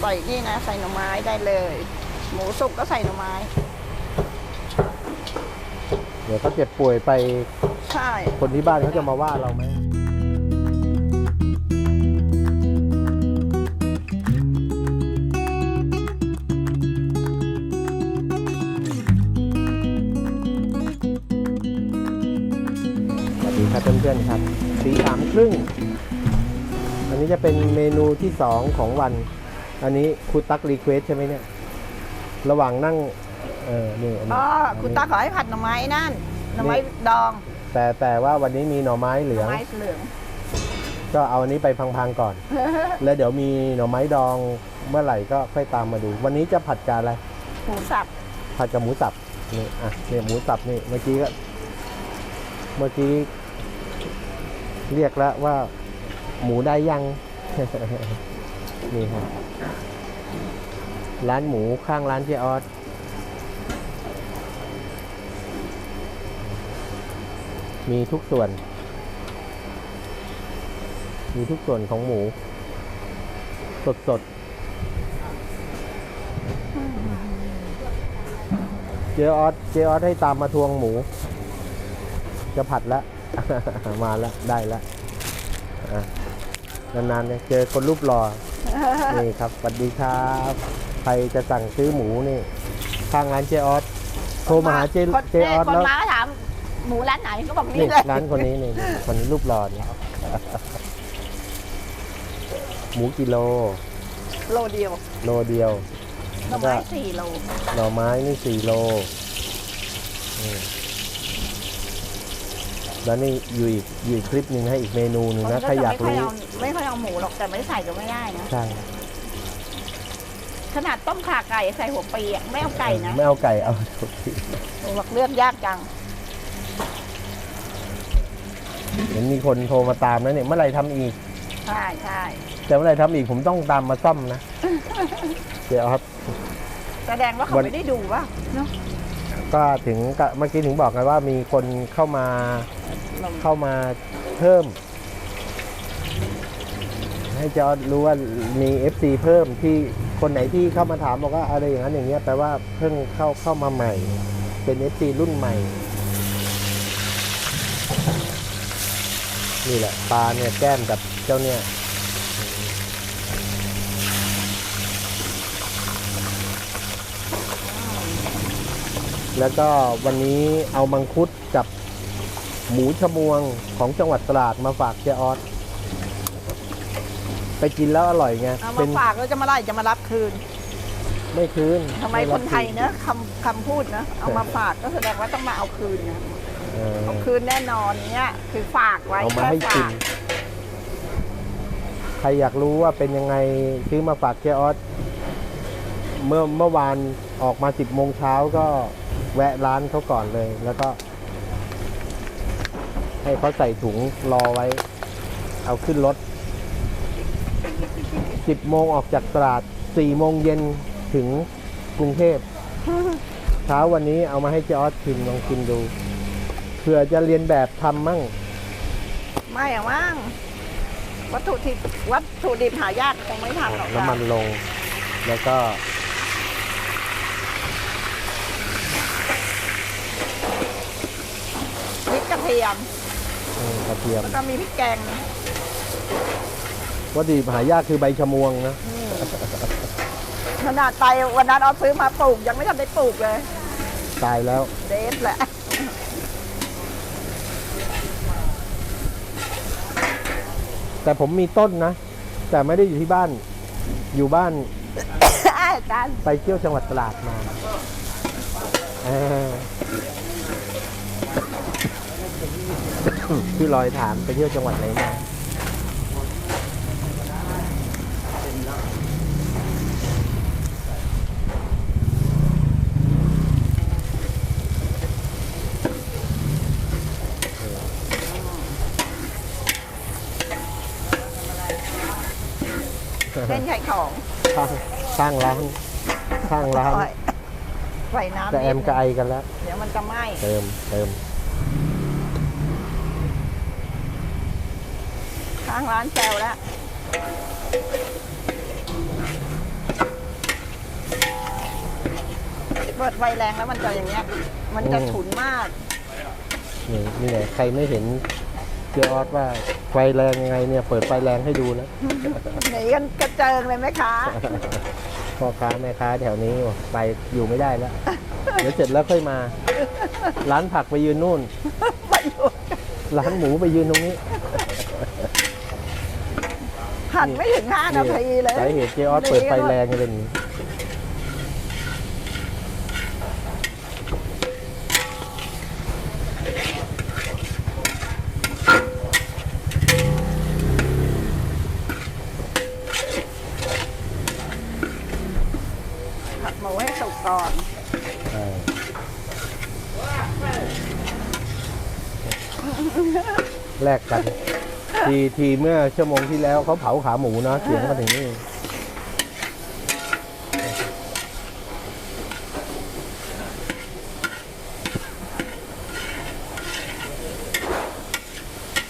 ใส่นี่นะ ใส่หน่อไม้ได้เลย หมูสุกก็ใส่หน่อไม้ เดี๋ยวเขาเจ็บป่วยไปใช่คนที่บ้านเขาจะมาว่าเราไหมสวัสดีครับเพื่อนๆครับตีสามครึ่งอันนี้จะเป็นเมนูที่สองของวัน อันนี้ครูตักรีเควสใช่ไหมเนี่ย ระหว่างนั่ง เออนี่อันนี้อ๋อคุณตาขอให้ผัดหน่อไม้นั่นหน่อไม้ดองแต่แต่ว่าวันนี้มีหน่อไม้เหลืหน่ออง ไม้เหลือง ก็เอาอันนี้ไปพังๆก่อน แล้วเดี๋ยวมีหน่อไม้ดองเมื่อไหร่ก็ค่อยตามมาดู วันนี้จะผัดกับอะไร หมูสับผัดกับหมูสับนี่อะเนี่ยหมูสับนี่เมื่อกี้ก็เมื่อกี้ เรียกแล้วว่า หมูได้ยัง นี่ครับร้านหมูข้างร้านเจออสมีทุกส่วน มีทุกส่วนของหมู สดสดๆเจออสเจออสให้ตามมาทวงหมู จะผัดแล้ว มาแล้ว ได้แล้วอะนานๆเนี่ยเจอคนรูปหล่อ นี่ครับสวัสดีครับ ใครจะสั่งซื้อหมูนี่ข้างร้านเจออสโทรมาหาเจคนเจออสคนแล้วมาก็ถามหมูร้านไหนก็บอกนี่นี่เลยร้านคนนี้นี่คนรูปหล่อนี่หมูกิโลโลเดียวโลเดียว หน่อไม้สี่โลหน่อไม้นี่สี่โลอืมแล้วนี่อยู่อีกอยู่อีกคลิปหนึ่งให้อีกเมนูหนึ่งคนนะก็ใครจะอยากไม่ค่อยรู้เอา ไม่ค่อยเอาหมูหรอกแต่ไม่ใส่ก็ไม่ได้นะใช่ขนาดต้มข่าไก่ใส่หัวปีอะไม่เอาไก่นะไม่เอาไก่เอาทุกทีหนูบอกเลือกยากจังเห็นมีคนโทรมาตามแล้วเนี่ยเมื่อไหร่ทำอีก ใช่ใช่แต่เมื่อไหร่ทำอีกผมต้องตามมาซ่อมนะ เดี๋ยวครับ แสดงว่าเขาวันไม่ได้ดูว่าเนาะก็ถึงกับเมื่อกี้ถึงบอกไงว่ามีคนเข้ามาเข้ามาเพิ่ม ให้จอร์จรู้ว่ามี FC เพิ่มที่คนไหนที่เข้ามาถามบอกว่าอะไรอย่างนั้นอย่างเงี้ยแปลว่าเพิ่งเข้าเข้ามาใหม่ เป็น FC รุ่นใหม่ นี่แหละปลาเนี่ยแก้มกับเจ้าเนี่ยแล้วก็วันนี้เอามังคุดกับหมูชะมวงของจังหวัดตราดมาฝากเจออส ไปกินแล้วอร่อยไงเอาเป็มานฝากแล้วจะมาไล่จะมารับคืนไม่คืนทำไมรัคบนไทยเนอะคำคำพูดเนอะเอามาฝากก็แสดงว่าต้องมาเอาคืนนะเออเอาคืนแน่นอนเนี้ยคือฝากไว้เอามาแค่ให้กิฝานกใครอยากรู้ว่าเป็นยังไงซื้อมาฝากเจออสเมื่อเมื่อวานออกมาสิบโมงเช้าก็แวะร้านเขาก่อนเลย แล้วก็ ให้เขาใส่ถุงรอไว้ เอาขึ้นรถ สิบโมงออกจากตราดสี่โมงเย็นถึงกรุงเทพเช้าวันนี้เอามาให้เจออสชิมลองชิมดูเผื่อจะเรียนแบบทำมั่ง ไม่อะมั้งวัตถุดิบวัตถุดิบหายากคงไม่ทำหรอกน้ำมันลง แล้วก็พริกกระเทียมเอ่อกระเทียม แล้วก็มีพริกแกง วัตถุดิบหายากคือใบชะมวงนะอืมขนาดไปวันนั้นเอาซื้อมาปลูกยังไม่ทันได้ปลูกเลยตายแล้วเดฟแหละแต่ผมมีต้นนะ แต่ไม่ได้อยู่ที่บ้านอยู่บ้านอาจารย์ไปเที่ยวจังหวัดตราดมาเออพี่ลอยถามไปเที่ยวจังหวัดไหนมา เล่นใหญ่ของสร้างร้านสร้างร้านใส่น้ำแต่แอมกับไอกันแล้ว เดี๋ยวมันจะไหม้เติมเติมข้างร้านแซวแล้วเปิดไฟแรงแล้วมันจะอย่างเงี้ย มันจะฉุนมาก นี่นี่ไงใครไม่เห็น เจออสว่าไฟแรงยังไงเนี่ยเปิดไฟแรงให้ดูนะหนีกันกระเจิงเลยไหมคะ พ่อค้าแม่ค้าแถวนี้ไปอยู่ไม่ได้แล้วเดี๋ยวเสร็จแล้วค่อยมา ร้านผักไปยืนนู่นไปอยู่ร้านหมูไปยืนตรงนี้หันไม่ถึงห้านาทีเลยสาเหตุเจออสเปิดไฟแรงเป็นอย่างนี้ ผัดหมูให้สุกก่อน ใช่ แลกกัน ทีทีเมื่อชั่วโมงที่แล้วเขาเผาขาหมูเนาะเสียงมาถึงนี่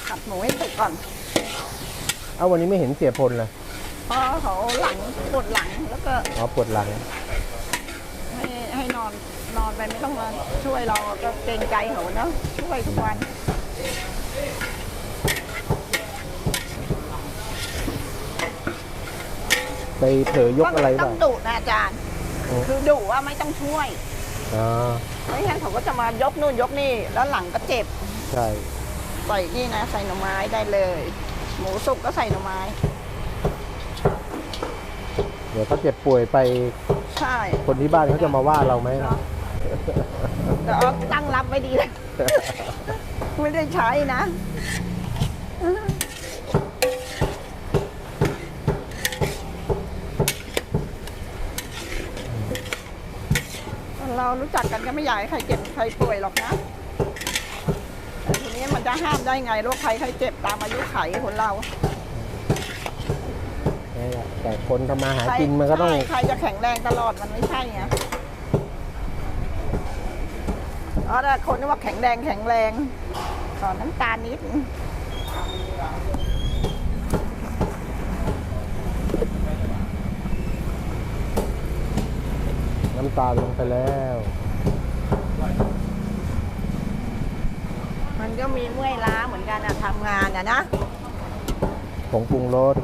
ผัดหมูให้สุกก่อนเอาวันนี้ไม่เห็นเสียพลเลยเพราะเขาหลังปวดหลังแล้วก็อ๋อปวดหลัง ให้ให้นอนนอนไปไม่ต้องมาช่วยเราก็เกรงใจเขาเนาะช่วยทุกวัน ไปเผลอยกอะไรต้บ้าองงดุนะอาจารย์อืมคือดุว่าไม่ต้องช่วยอ๋อไม่งั้นเขาก็จะมายกนู่นยกนี่แล้วหลังก็เจ็บใช่ใส่นี่นะ ใส่หน่อไม้ได้เลย หมูสุกก็ใส่หน่อไม้ เดี๋ยวเขาเจ็บป่วยไปใช่คนที่บ้านเขาจะมาว่าเราไหมล่ะแต่เอาตั้งรับไว้ดีเลย ไม่ได้ใช้นะ เรารู้จักกันก็ไม่อยากให้ใครเจ็บใครป่วยหรอกนะแต่ทีนี้มันจะห้ามได้ไงโรคภัยใครเจ็บตามอายุไขคนเรานี่แหละแต่คนทำมาหากินมันก็ต้องใช่ใครจะแข็งแรงตลอดมันไม่ใช่ไงอ๋อแต่คนที่ว่าแข็งแรงแข็งแรงขอน้ำตาลนิดนึง น้ำ ตาลลงไปแล้ว มันก็มีเมื่อยล้าเหมือนกันอะทำงานอะนะผงปรุงรส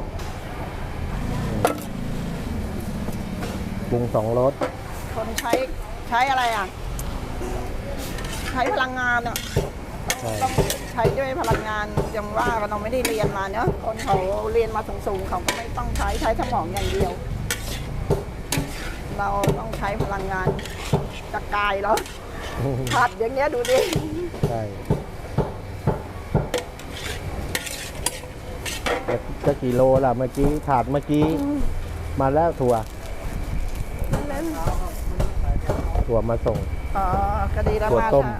ปรุงสองรสคนใช้ใช้อะไรอะใช้พลังงานอะใช่ต้องใช้ด้วยพลังงานยังว่าเราไม่ได้เรียนมาเนอะคนเขาเรียนมาสูงๆเขาก็ไม่ต้องใช้ใช้สมองอย่างเดียว เราต้องใช้พลังงานจากกายแล้วผัดอย่างเงี้ยดูดิใช่แล้วจะกี่โลล่ะเมื่อกี้ถาดเมื่อกี้ มาแล้วถั่วถั่วมาส่งอ๋อก็ดีแล้วถั่วมาต้มค่ะ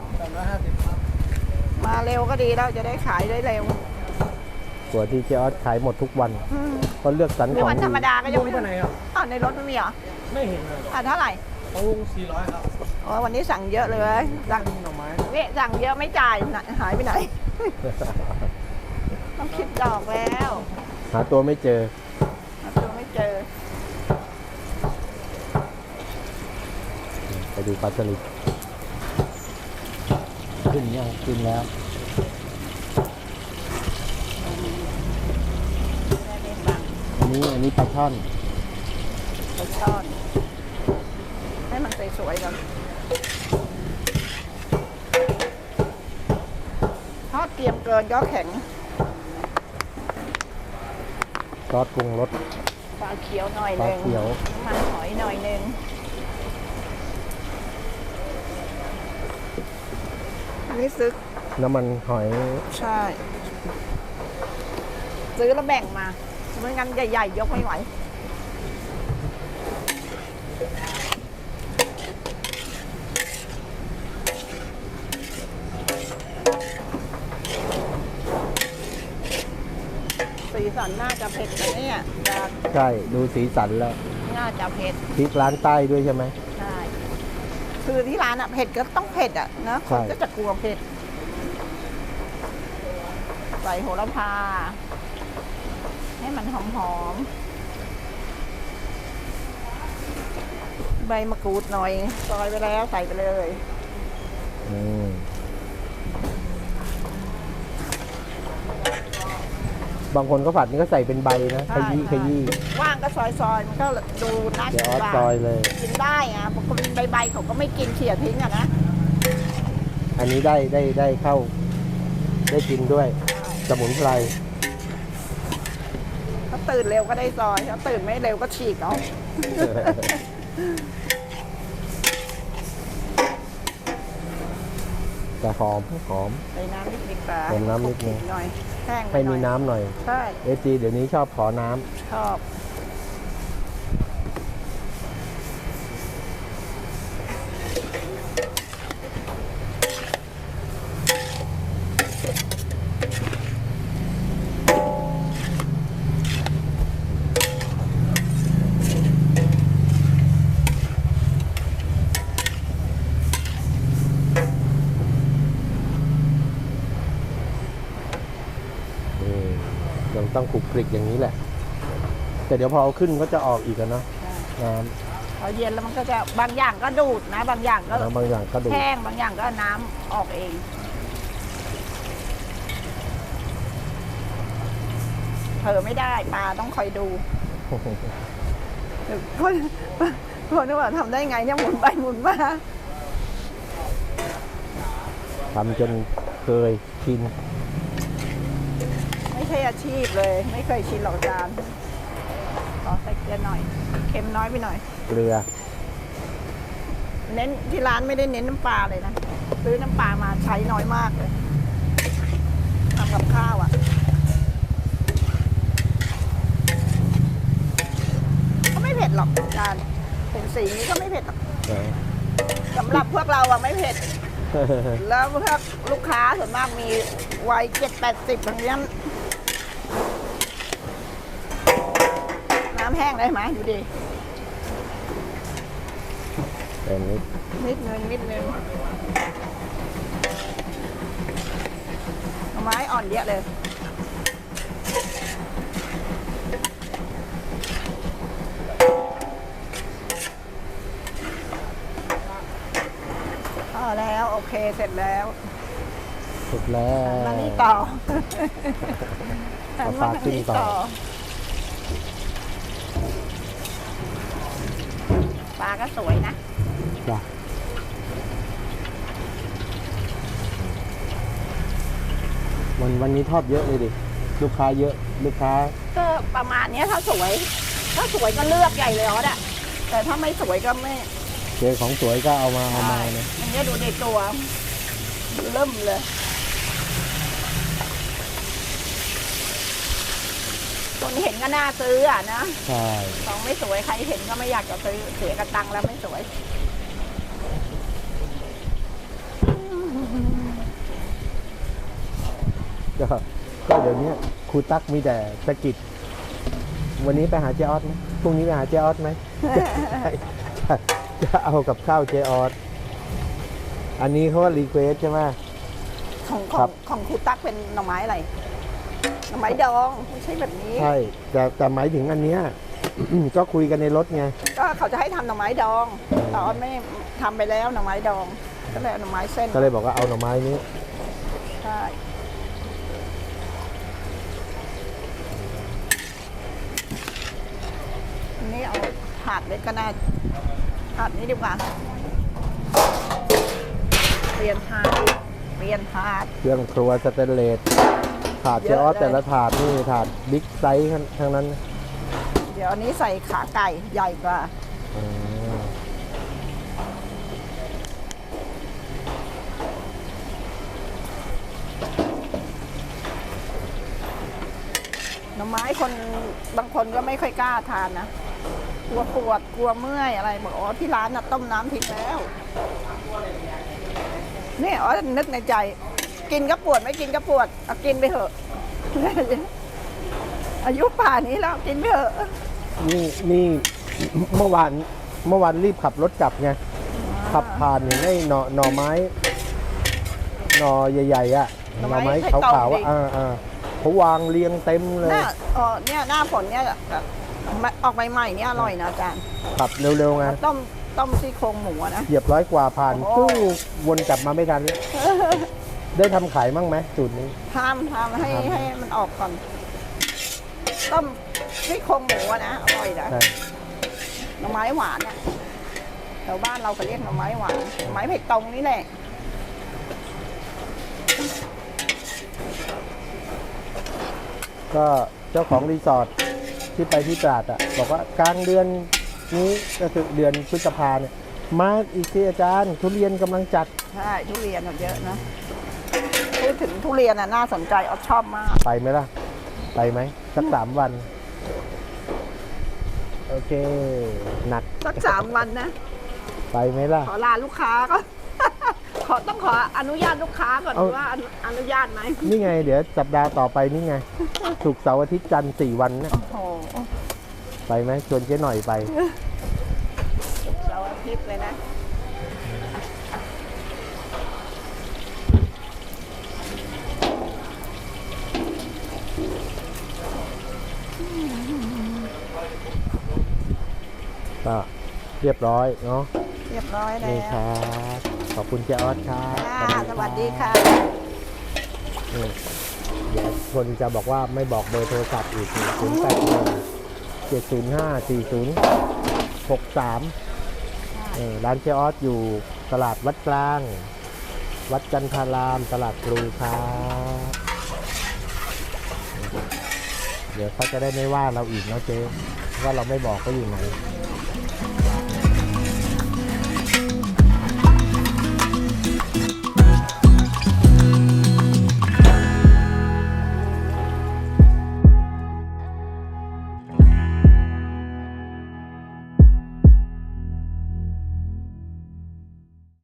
มาเร็วก็ดีแล้วจะได้ขายได้เร็ว ถั่วที่เจ๊ออสขายหมดทุกวันอืมเขาเลือกสรรในของวันธรรมดีดาก็ยังลุงไปไหนครับอ๋อในรถไม่มีเหรอไม่เห็นเลยอะเท่าไหร่ของลุง400 ครับอ๋อวันนี้สั่งเยอะเลยสั่งหน่อไม้เวะสั่งเยอะไม่จ่ายน่ะหายไปไหน ต้องคิดดอกแล้วหาตัวไม่เจอหาตัวไม่เจอ ไปดูปลาสลิดขึ้นยังขึ้นแล้ว แม่ได้สั่ง อั นนี้อันนี้ปลาช่อนไปซ่อน ให้มันสวยๆก่อนทอดเตรียมเกินก็แข็งซอสปรุงรสปลาเขียวหน่อยปหลานึ่งเขียวน้ำมันหอยหน่อยหนึ่งอันนี้ซื้อน้ำมันหอย ใช่ ซื้อแล้วแบ่งมา ไม่งั้นใหญ่ ๆ ยกไม่ไหวสีสันน่าจะเผ็ดนะเนี่ยจะใช่ดูสีสันแล้วน่าจะเผ็ดพริกร้านใต้ด้วยใช่ไหมใช่คือที่ร้านอะเผ็ดก็ต้องเผ็ดอะนะคใช่นก็จะกลัวเผ็ด ใส่โหระพา ให้มันหอมๆใบมะกรูดหน่อยซอยไปแล้วใส่ไปเลยอืมบางคนก็ผัดนี่ก็ใส่เป็นใบนะขยี้ขยี้ว่างก็ซอยซอยๆมันก็ดูน่าเดี๋กิยวนออสกว่าซอยเลย กินได้อะบางคนใบใบๆเขาก็ไม่กินเขี่ยทิ้งอะนะอันนี้ได้ได้ได้เข้า ได้กินด้วย สมุนไพรถ้า ตื่นเร็วก็ได้ซอย ถ้าตื่นไม่เร็วก็ฉีกเอา แต่หอมหอม ใส่น้ำนิดนิดปลาเติมน้ำนิดนึงหน่อย แห้งไปให้หน่มีอยน้ำหน่อยใช่ เอจีเดี๋ยวนี้ชอบขอน้ำ ชอบ ต้องคลุกคลิกอย่างนี้แหละ แต่เดี๋ยวพอเอาขึ้นก็จะออกอีกอะเนาะน้พอเย็นแล้วมันก็จะบางอย่างก็ดูดนะ บางอย่างก็ำแล้วบางอย่างก็ดูแห้งบางอย่างก็น้ำออกเอง เผลอไม่ได้ปลาต้องคอยดูเดี๋ยวคนคนนึกว่าทำได้ไงเนี่ยหมุนไปหมุนมา ทำจนเคยชินไม่ ใช่อาชีพเลย ไม่เคยชินหรอกอาจารย์ขอใส่เกลือหน่อย เค็มน้อยไปหน่อย เกลือ เน้นที่ร้านไม่ได้เน้นน้ำปลาเลยนะซื้อน้ำปลามาใช้น้อยมากเลยทำกับข้าวอะ่ะก็ไม่เผ็ดหรอกอาจารย์เป็นสีนี้ก็ไม่เผ็ดหรอกนะสำหรับพวกเราอะไม่เผ็ด แล้วพวกลูกค้าส่วนมากมีวัยเจ็ดแปดสิบอย่างนี้ยน้ำ แห้งได้ไหมดูดิแต่นี้นิดนึงนิดนึงเอาไม้อ่อนเยอะเลยพอแล้ว โอเคเสร็จแล้วสุกแล้หันวมานี่ต่อหันเอามาปลาทางขึ้นนี้ต่อ ปลาก็สวยนะจ้ะวันวันนี้ทอดเยอะเลยดิ ลูกค้าเยอะ ลูกค้า ก็ประมาณเนี้ยถ้าสวย ถ้าสวยก็เลือกใหญ่เลยอ๋อดอะแต่ถ้าไม่สวยก็ไม่เจอของสวยก็เอามาเอามาเนี่ยอันนี้ดูในตัว เริ่มเลย คนเห็นก็น่าซื้ออะนะใช่ของไม่สวยใครเห็นก็ไม่อยากจะซื้อเสียกระตังค์แล้วไม่สวยก็ก็เดี๋ยวนี้ครูตั๊กมีแต่สะกิดวันนี้ไปหาเจออสไหมพรุ่งนี้ไปหาเจออสไหมจะจะเอากับข้าวเจออสอันนี้เขาว่ารีเควสใช่ไหมของขครัองบ ของครูตั๊กเป็นหน่อไม้อะไรหน่อ ไม้ดองไม่ใช่แบบนี้ ใช่แต่แต่หมายถึงอันเนี้ย ก็คุยกันในรถไงก็เขาจะให้ทำหน่อไม้ดองแต่ออนไม่ทำไปแล้วหน่อไม้ดอง ก็เลยเอาหน่อไม้เส้นก็เลยบอกว่าเอาหน่อไม้นี้ใช่อันนี้เอาถาดเล็กก็น่าถาดนี้ดีกว่าเปลี่ยนถาดเปลี่ยนถาดเครื่องครัวสเตนเลสถาดเจออสแต่ละถาดนี่ถาดบิ๊กไซส์ทั้งนั้นเดี๋ยวอันนี้ใส่ขาไก่ใหญ่กว่าอืมหน่อไม้คนบางคนก็ไม่ค่อยกล้าทานนะกลัวปวดกลัวเมื่อยอะไรบอกอ๋อที่ร้านน่ะต้มน้ำทิพย์แล้วนี่อ๋อนึกในใจ กินก็ปวดไม่กินก็ปวดเอากินไปเถอะ อายุป่านนี้แล้วกินไปเถอะนี่นี่เมื่อวานเมื่อวานรีบขับรถกลับไงขับผ่านเห็นไอ้หน่อหน่อไม้หน่อใหญ่ๆอะหน่อไม้ขาวๆอะอ่าอ่าเขาวางเรียงเต็มเลยหน้าอ๋อเนี่ยหน้าฝนเนี่ยแบบออกใหม่ๆเนี่ยอร่อยนะอาจารย์ขับเร็วๆไงต้มต้มซี่โครงหมูอะนะเหยียบร้อยกว่าผ่านโอ้ตู้วนกลับมาไม่ทันเลย ได้ทำขายมั่งไหมสูตรนี้ ทำทำให้ทำให้มันออกก่อน ต้มซี่โครงหมูอะนะ อร่อยนะใช่หน่อไม้หวานอะแถวบ้านเราก็เรียกหน่อไม้หวานหน่อไม้เผ็ดตรงนี่แหละก็เจ้าของรีสอร์ทที่ไปที่ตราดอะ บอกว่ากลางเดือนนี้ก็คือเดือนพฤษภาเนี่ย มาอีกทีอาจารย์ทุเรียนกำลังจัด ใช่ทุเรียนอะเยอะนะ พูดถึงทุเรียนอะน่าสนใจออชอบมาก ไปไหมล่ะ ไปไหมสักสามวัน โอเค หนัก สักสามวันนะ ไปไหมล่ะ ขอลาลูกค้าก็ ขอต้องขออนุญาตลูกค้าก่อนเอา ว่าอนุอนุญาตไหมนี่ไง เดี๋ยวสัปดาห์ต่อไปนี่ไงศุกร์เสาร์อาทิตย์จันทร์สี่วันเนี่ย โอ้โหไปไหมชวนเจ๊หน่อยไป เสาร์อาทิตย์เลยนะ ก็ เรียบร้อยเนาะเรียบร้อยแล้วนี่ครับขอบคุณเจ๊ออสครับค่ะสวัสดีค่ะ นี่เดี๋ยวคนจะบอกว่าไม่บอกเบอร์โทรศัพท์อีกศูนย์แปดหนึ่งเจ็ดศูนย์ห้าสี่ศูนย์หกสามร้านเจ๊ออสอยู่ตลาดวัดกลาง วัดจันทารามตลาดพลูครับ เดี๋ยวเขาจะได้ไม่ว่าเราอีกเนาะเจ๊ว่าเราไม่บอกก็อยู่ไหนไ